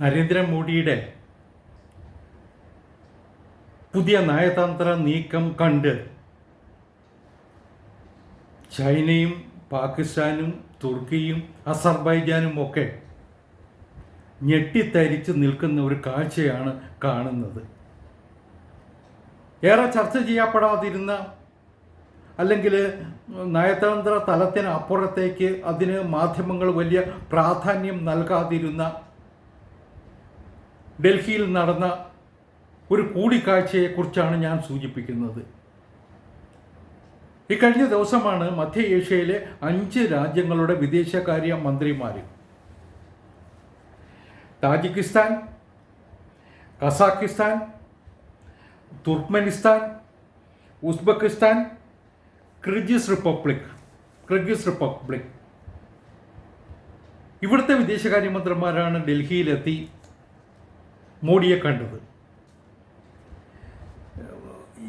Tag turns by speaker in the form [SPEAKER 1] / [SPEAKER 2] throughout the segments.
[SPEAKER 1] നരേന്ദ്രമോദിയുടെ പുതിയ നയതന്ത്ര നീക്കം കണ്ട് ചൈനയും പാകിസ്ഥാനും തുർക്കിയും അസർബൈജാനും ഒക്കെ ഞെട്ടിത്തരിച്ച് നിൽക്കുന്ന ഒരു കാഴ്ചയാണ് കാണുന്നത്. ഏറെ ചർച്ച ചെയ്യപ്പെടാതിരുന്ന അല്ലെങ്കിൽ നയതന്ത്ര തലത്തിന് അപ്പുറത്തേക്ക് അതിന് മാധ്യമങ്ങൾ വലിയ പ്രാധാന്യം നൽകാതിരുന്ന ഡൽഹിയിൽ നടന്ന ഒരു കൂടിക്കാഴ്ചയെക്കുറിച്ചാണ് ഞാൻ സൂചിപ്പിക്കുന്നത്. ഇക്കഴിഞ്ഞ ദിവസമാണ് മധ്യ ഏഷ്യയിലെ അഞ്ച് രാജ്യങ്ങളുടെ വിദേശകാര്യ മന്ത്രിമാർ Tajikistan Kazakhstan Turkmenistan Uzbekistan Kyrgyz republic Kyrgyz republic. ഇവിടുത്തെ വിദേശകാര്യമന്ത്രിമാരാണ് ഡൽഹിയിലെത്തി മോഡിയെ കണ്ടത്.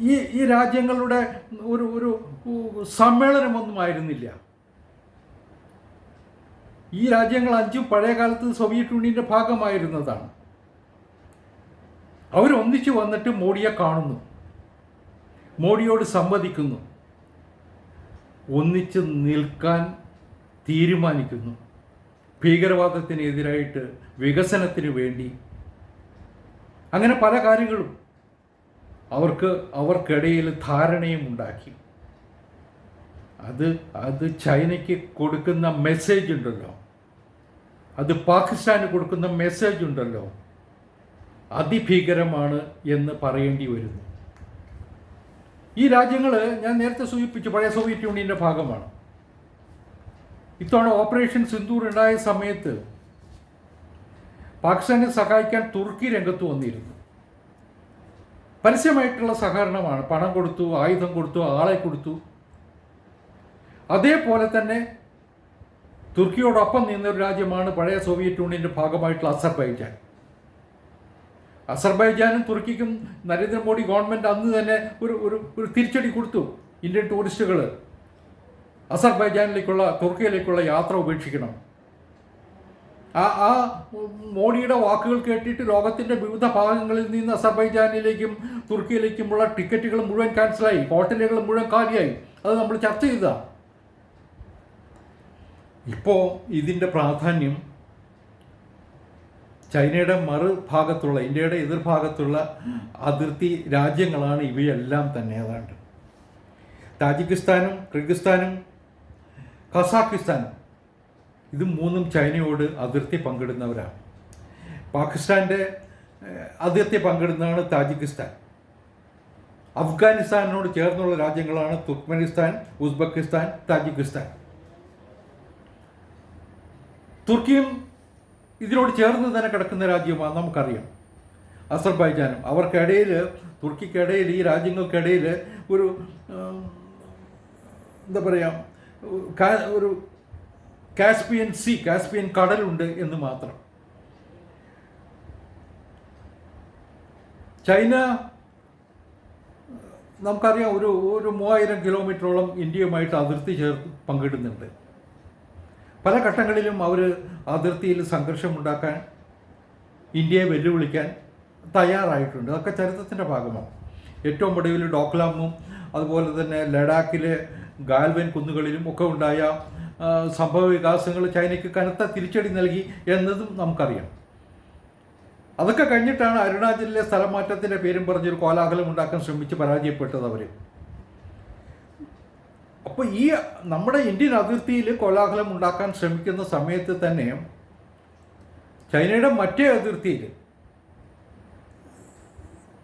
[SPEAKER 1] ഈ ഈ രാജ്യങ്ങളുടെ ഒരു ഒരു സമ്മേളനമൊന്നും ആയിരുന്നില്ല ഈ രാജ്യങ്ങൾ അഞ്ചും പഴയ കാലത്ത് സോവിയറ്റ് യൂണിയന്റെ ഭാഗമായിരുന്നതാണ്. അവരൊന്നിച്ചു വന്നിട്ട് മോഡിയെ കാണുന്നു. മോഡിയോട് സംവദിക്കുന്നു. ഒന്നിച്ച് നിൽക്കാൻ തീരുമാനിക്കുന്നു. ഭീകരവാദത്തിനെതിരായിട്ട് വികസനത്തിന് വേണ്ടി അങ്ങനെ പല കാര്യങ്ങളും അവർക്ക് അവർക്കിടയിൽ ധാരണയും ഉണ്ടാക്കി. അത് അത് ചൈനയ്ക്ക് കൊടുക്കുന്ന മെസ്സേജ് ഉണ്ടല്ലോ. അത് പാകിസ്ഥാന് കൊടുക്കുന്ന മെസ്സേജ് ഉണ്ടല്ലോ. അതിഭീകരമാണ് എന്ന് പറയേണ്ടി വരുന്നു. ഈ രാജ്യങ്ങൾ ഞാൻ നേരത്തെ സൂചിപ്പിച്ചു പഴയ സോവിയറ്റ് യൂണിയന്റെ ഭാഗമാണ്. ഇത്തവണ ഓപ്പറേഷൻ സിന്ദൂർ ഉണ്ടായ സമയത്ത് പാകിസ്ഥാനെ സഹായിക്കാൻ തുർക്കി രംഗത്ത് വന്നിരുന്നു. പരസ്യമായിട്ടുള്ള സഹകരണമാണ്. പണം കൊടുത്തു ആയുധം കൊടുത്തു ആളെ കൊടുത്തു. അതേപോലെ തന്നെ തുർക്കിയോടൊപ്പം നിന്നൊരു രാജ്യമാണ് പഴയ സോവിയറ്റ് യൂണിയന്റെ ഭാഗമായിട്ടുള്ള അസർബൈജാൻ. അസർബൈജാനും തുർക്കിക്കും നരേന്ദ്രമോദി ഗവൺമെന്റ് അന്ന് തന്നെ ഒരു ഒരു ഒരു തിരിച്ചടി കൊടുത്തു. ഇന്ത്യൻ ടൂറിസ്റ്റുകൾ അസർബൈജാനിലേക്കുള്ള തുർക്കിയിലേക്കുള്ള യാത്ര ഉപേക്ഷിക്കണം. ആ ആ മോഡിയുടെ വാക്കുകൾ കേട്ടിട്ട് ലോകത്തിന്റെ വിവിധ ഭാഗങ്ങളിൽ നിന്ന് അസർബൈജാനിലേക്കും തുർക്കിയിലേക്കുമുള്ള ടിക്കറ്റുകൾ മുഴുവൻ ക്യാൻസലായി. ഹോട്ടലുകൾ മുഴുവൻ കാലിയായി. അത് നമ്മൾ ചർച്ച ചെയ്തതാണ് ഇപ്പോൾ ഇതിന്റെ പ്രാധാന്യം ചൈനയുടെ മറുഭാഗത്തുള്ള ഇന്ത്യയുടെ എതിർഭാഗത്തുള്ള അതിർത്തി രാജ്യങ്ങളാണ് ഇവയെല്ലാം തന്നെ. ഏതാണ്ട് താജിക്കിസ്ഥാനും കിർഗിസ്ഥാനും കസാക്കിസ്ഥാനും. ഇത് മൂന്നും ചൈനയോട് അതിർത്തി പങ്കിടുന്നവരാണ്. പാകിസ്ഥാന്റെ അതിർത്തി പങ്കിടുന്നതാണ് താജിക്കിസ്ഥാൻ. അഫ്ഗാനിസ്ഥാനോട് ചേർന്നുള്ള രാജ്യങ്ങളാണ് തുർക്ക്മെനിസ്ഥാൻ ഉസ്ബെക്കിസ്ഥാൻ താജിക്കിസ്ഥാൻ. തുർക്കിയും ഇതിനോട് ചേർന്ന് തന്നെ കിടക്കുന്ന രാജ്യമാണ് നമുക്കറിയാം. അസർബൈജാനും അവർക്കിടയിൽ തുർക്കിക്കിടയിൽ ഈ രാജ്യങ്ങൾക്കിടയിൽ ഒരു എന്താ പറയുക ഒരു കാസ്പിയൻ സി കാസ്പിയൻ കടലുണ്ട് എന്ന് മാത്രം. ചൈന നമുക്കറിയാം ഒരു ഒരു മൂവായിരം കിലോമീറ്ററോളം ഇന്ത്യയുമായിട്ട് അതിർത്തി ചേർത്ത് പങ്കിടുന്നുണ്ട്. പല ഘട്ടങ്ങളിലും അവർ അതിർത്തിയിൽ സംഘർഷമുണ്ടാക്കാൻ ഇന്ത്യയെ വെല്ലുവിളിക്കാൻ തയ്യാറായിട്ടുണ്ട്. അതൊക്കെ ചരിത്രത്തിന്റെ ഭാഗമാണ്. ഏറ്റവും ഒടുവിൽ ഡോക്ലാമും അതുപോലെ തന്നെ ലഡാക്കിലെ ഗാൽവൻ കുന്നുകളിലും ഒക്കെ ഉണ്ടായ സംഭവ വികാസങ്ങൾ ചൈനയ്ക്ക് കനത്ത തിരിച്ചടി നൽകി എന്നതും നമുക്കറിയാം. അതൊക്കെ കഴിഞ്ഞിട്ടാണ് അരുണാചലിലെ സ്ഥലമാറ്റത്തിന്റെ പേരും പറഞ്ഞൊരു കോലാഹലം ഉണ്ടാക്കാൻ ശ്രമിച്ച് പരാജയപ്പെട്ടത് അവർ അപ്പോൾ ഈ നമ്മുടെ ഇന്ത്യൻ അതിർത്തിയിൽ കോലാഹലം ഉണ്ടാക്കാൻ ശ്രമിക്കുന്ന സമയത്ത് തന്നെ ചൈനയുടെ മറ്റേ അതിർത്തിയിൽ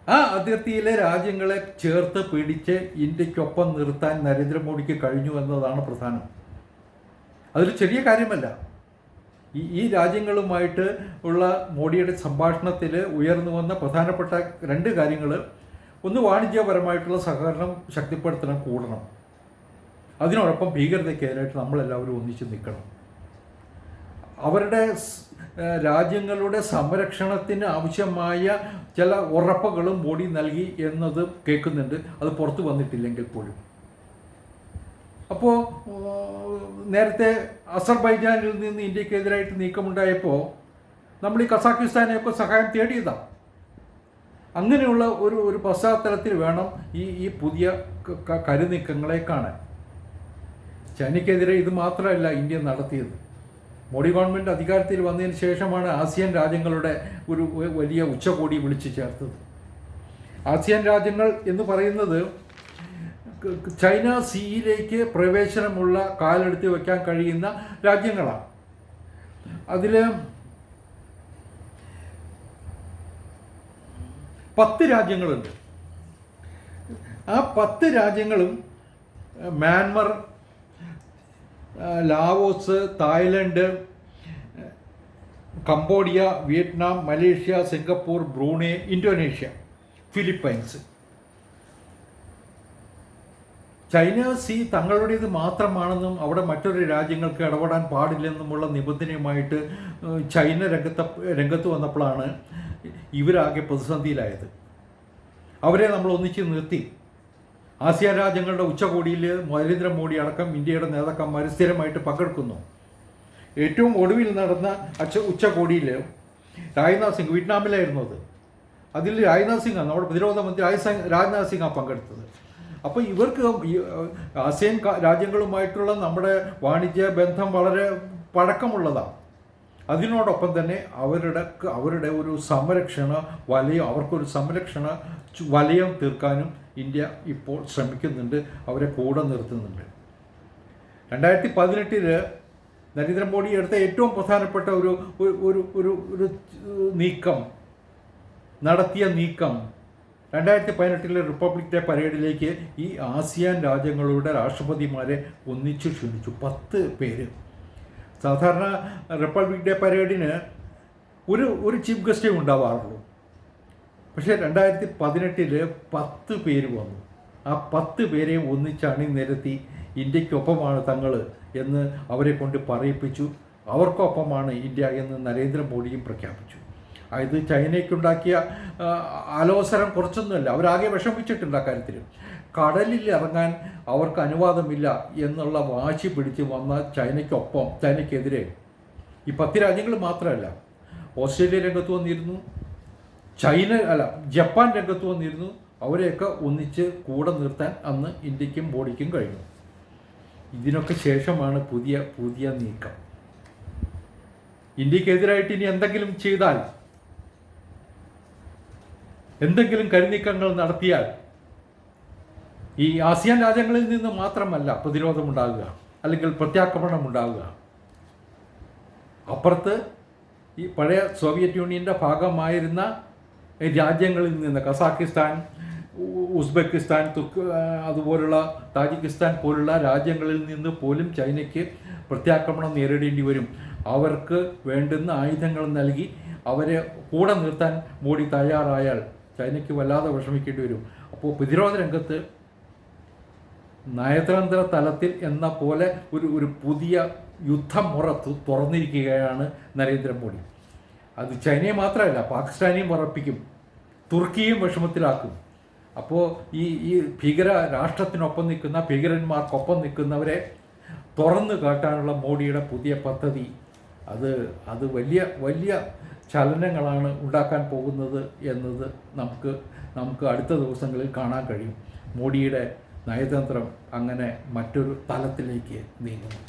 [SPEAKER 1] ആ അതിർത്തിയിലെ രാജ്യങ്ങളെ ചേർത്ത് പിടിച്ച് ഇന്ത്യക്കൊപ്പം നിർത്താൻ നരേന്ദ്രമോദിക്ക് കഴിഞ്ഞു എന്നതാണ് പ്രധാനം. അതൊരു ചെറിയ കാര്യമല്ല. ഈ ഈ രാജ്യങ്ങളുമായിട്ട് ഉള്ള മോഡിയുടെ സംഭാഷണത്തിൽ ഉയർന്നു വന്ന പ്രധാനപ്പെട്ട രണ്ട് കാര്യങ്ങൾ ഒന്ന് വാണിജ്യപരമായിട്ടുള്ള സഹകരണം ശക്തിപ്പെടുത്തണം കൂടണം. അതിനോടൊപ്പം ഭീകരതയ്ക്കെതിരായിട്ട് നമ്മളെല്ലാവരും ഒന്നിച്ച് നിൽക്കണം. അവരുടെ രാജ്യങ്ങളുടെ സംരക്ഷണത്തിന് ആവശ്യമായ ചില ഉറപ്പുകളും മോഡി നൽകി എന്നത് കേൾക്കുന്നുണ്ട്. അത് പുറത്തു വന്നിട്ടില്ലെങ്കിൽ പോലും. അപ്പോൾ നേരത്തെ അസർബൈജാനിൽ നിന്ന് ഇന്ത്യക്കെതിരായിട്ട് നീക്കമുണ്ടായപ്പോൾ നമ്മൾ ഈ കസാക്കിസ്ഥാനെയൊക്കെ സഹായം തേടിയതാണ് അങ്ങനെയുള്ള ഒരു ഒരു പശ്ചാത്തലത്തിൽ വേണം ഈ ഈ പുതിയ കരുനീക്കങ്ങളെ കാണാൻ. ചൈനയ്ക്കെതിരെ ഇത് മാത്രമല്ല ഇന്ത്യ നടത്തിയത്. മോഡി ഗവൺമെന്റ് അധികാരത്തിൽ വന്നതിന് ശേഷമാണ് ആസിയൻ രാജ്യങ്ങളുടെ ഒരു വലിയ ഉച്ചകോടി വിളിച്ചു ചേർത്തത്. ആസിയാൻ രാജ്യങ്ങൾ എന്ന് പറയുന്നത് ചൈന സിയിലേക്ക് പ്രവേശനമുള്ള കാലെടുത്ത് വയ്ക്കാൻ കഴിയുന്ന രാജ്യങ്ങളാണ്. അതിൽ പത്ത് രാജ്യങ്ങളുണ്ട്. ആ പത്ത് രാജ്യങ്ങളും Myanmar Laos Thailand Cambodia Vietnam Malaysia Singapore Brunei Indonesia Philippines. China sea തങ്ങളുടേത് മാത്രമാണെന്നും അവിടെ മറ്റൊരു രാജ്യങ്ങൾക്ക് ഇടപെടാൻ പാടില്ലെന്നുമുള്ള നിബന്ധനയുമായിട്ട് ചൈന രംഗത്ത് രംഗത്ത് വന്നപ്പോഴാണ് ഇവരാകെ പ്രതിസന്ധിയിലായത്. അവരെ നമ്മൾ ഒന്നിച്ച് നിർത്തി. ആസിയാൻ രാജ്യങ്ങളുടെ ഉച്ചകോടിയിൽ നരേന്ദ്രമോദി അടക്കം ഇന്ത്യയുടെ നേതാക്കന്മാർ സ്ഥിരമായിട്ട് പങ്കെടുക്കുന്നു. ഏറ്റവും ഒടുവിൽ നടന്ന അച്ഛ ഉച്ചകോടിയിൽ രാജ്നാഥ് സിംഗ് വിയറ്റ്നാമിലായിരുന്നു അത്. അതിൽ രാജ്നാഥ് സിംഗാണ് നമ്മുടെ പ്രതിരോധ മന്ത്രി രാജ്നാഥ് സിംഗാണ് പങ്കെടുത്തത്. അപ്പോൾ ഇവർക്ക് ആസിയൻ രാജ്യങ്ങളുമായിട്ടുള്ള നമ്മുടെ വാണിജ്യ ബന്ധം വളരെ പഴക്കമുള്ളതാണ് അതിനോടൊപ്പം തന്നെ അവരുടെ അവരുടെ ഒരു സംരക്ഷണ വലയം അവർക്കൊരു സംരക്ഷണ വലയം തീർക്കാനും ഇന്ത്യ ഇപ്പോൾ ശ്രമിക്കുന്നുണ്ട് അവരെ കൂടെ നിർത്തുന്നുണ്ട്. രണ്ടായിരത്തി പതിനെട്ടിൽ നരേന്ദ്രമോദി എടുത്ത ഏറ്റവും പ്രധാനപ്പെട്ട ഒരു ഒരു ഒരു നീക്കം നടത്തിയ നീക്കം രണ്ടായിരത്തി പതിനെട്ടിലെ റിപ്പബ്ലിക് ഡേ പരേഡിലേക്ക് ഈ ആസിയാൻ രാജ്യങ്ങളുടെ രാഷ്ട്രപതിമാരെ ഒന്നിച്ചു ക്ഷണിച്ചു. പത്ത് പേര്. സാധാരണ റിപ്പബ്ലിക് ഡേ പരേഡിന് ഒരു ഒരു ചീഫ് ഗസ്റ്റേ ഉണ്ടാവാറുള്ളൂ. പക്ഷേ രണ്ടായിരത്തി പതിനെട്ടിൽ പത്ത് പേര് വന്നു. ആ പത്ത് പേരെ ഒന്നിച്ച് അണിനിരത്തി ഇന്ത്യക്കൊപ്പമാണ് തങ്ങൾ എന്ന് അവരെ കൊണ്ട് പറയിപ്പിച്ചു. അവർക്കൊപ്പമാണ് ഇന്ത്യ എന്ന് നരേന്ദ്രമോദിയും പ്രഖ്യാപിച്ചു. ഇത് ചൈനയ്ക്കുണ്ടാക്കിയ ആലോസരം കുറച്ചൊന്നുമല്ല. അവരാകെ വിഷമിച്ചിട്ടുണ്ട് അക്കാര്യത്തിൽ കടലിൽ ഇറങ്ങാൻ അവർക്ക് അനുവാദമില്ല എന്നുള്ള വാശി പിടിച്ച് വന്ന ചൈനയ്ക്കൊപ്പം ചൈനയ്ക്കെതിരെ ഈ പത്ത് രാജ്യങ്ങൾ മാത്രമല്ല ഓസ്ട്രേലിയ രംഗത്ത് വന്നിരുന്നു ചൈന അല്ല ജപ്പാൻ രംഗത്ത് വന്നിരുന്നു. അവരെയൊക്കെ ഒന്നിച്ച് കൂടെ നിർത്താൻ അന്ന് ഇന്ത്യക്കും ബോഡിക്കും കഴിഞ്ഞു. ഇതിനൊക്കെ ശേഷമാണ് പുതിയ പുതിയ നീക്കം. ഇന്ത്യക്കെതിരായിട്ട് ഇനി എന്തെങ്കിലും ചെയ്താൽ എന്തെങ്കിലും കരുനീക്കങ്ങൾ നടത്തിയാൽ ഈ ആസിയാൻ രാജ്യങ്ങളിൽ നിന്ന് മാത്രമല്ല പ്രതിരോധമുണ്ടാകുക അല്ലെങ്കിൽ പ്രത്യാക്രമണം ഉണ്ടാകുക. അപ്പുറത്ത് ഈ പഴയ സോവിയറ്റ് യൂണിയന്റെ ഭാഗമായിരുന്ന രാജ്യങ്ങളിൽ നിന്ന് കസാക്കിസ്ഥാൻ ഉസ്ബെക്കിസ്ഥാൻ തുർക്ക് അതുപോലുള്ള താജിക്കിസ്ഥാൻ പോലുള്ള രാജ്യങ്ങളിൽ നിന്ന് പോലും ചൈനയ്ക്ക് പ്രത്യാക്രമണം നേരിടേണ്ടി വരും. അവർക്ക് വേണ്ടുന്ന ആയുധങ്ങൾ നൽകി അവരെ കൂടെ നിർത്താൻ മോഡി തയ്യാറായാൽ ചൈനയ്ക്ക് വല്ലാതെ വിഷമിക്കേണ്ടി വരും. അപ്പോൾ പ്രതിരോധ രംഗത്ത് നയതന്ത്ര തലത്തിൽ എന്ന പോലെ ഒരു ഒരു പുതിയ യുദ്ധമുറ തുറന്നിരിക്കുകയാണ് നരേന്ദ്രമോദി. അത് ചൈനയെ മാത്രമല്ല പാകിസ്ഥാനെയും ഉറപ്പിക്കും തുർക്കിയും വിഷമത്തിലാക്കും. അപ്പോൾ ഈ ഈ ഭീകര രാഷ്ട്രത്തിനൊപ്പം നിൽക്കുന്ന ഭീകരന്മാർക്കൊപ്പം നിൽക്കുന്നവരെ തുറന്നു കാട്ടാനുള്ള മോഡിയുടെ പുതിയ പദ്ധതി അത് അത് വലിയ വലിയ ചലനങ്ങളാണ് ഉണ്ടാക്കാൻ പോകുന്നത് എന്നത് നമുക്ക് നമുക്ക് അടുത്ത ദിവസങ്ങളിൽ കാണാൻ കഴിയും. മോഡിയുടെ നയതന്ത്രം അങ്ങനെ മറ്റൊരു തലത്തിലേക്ക് നീങ്ങുന്നു.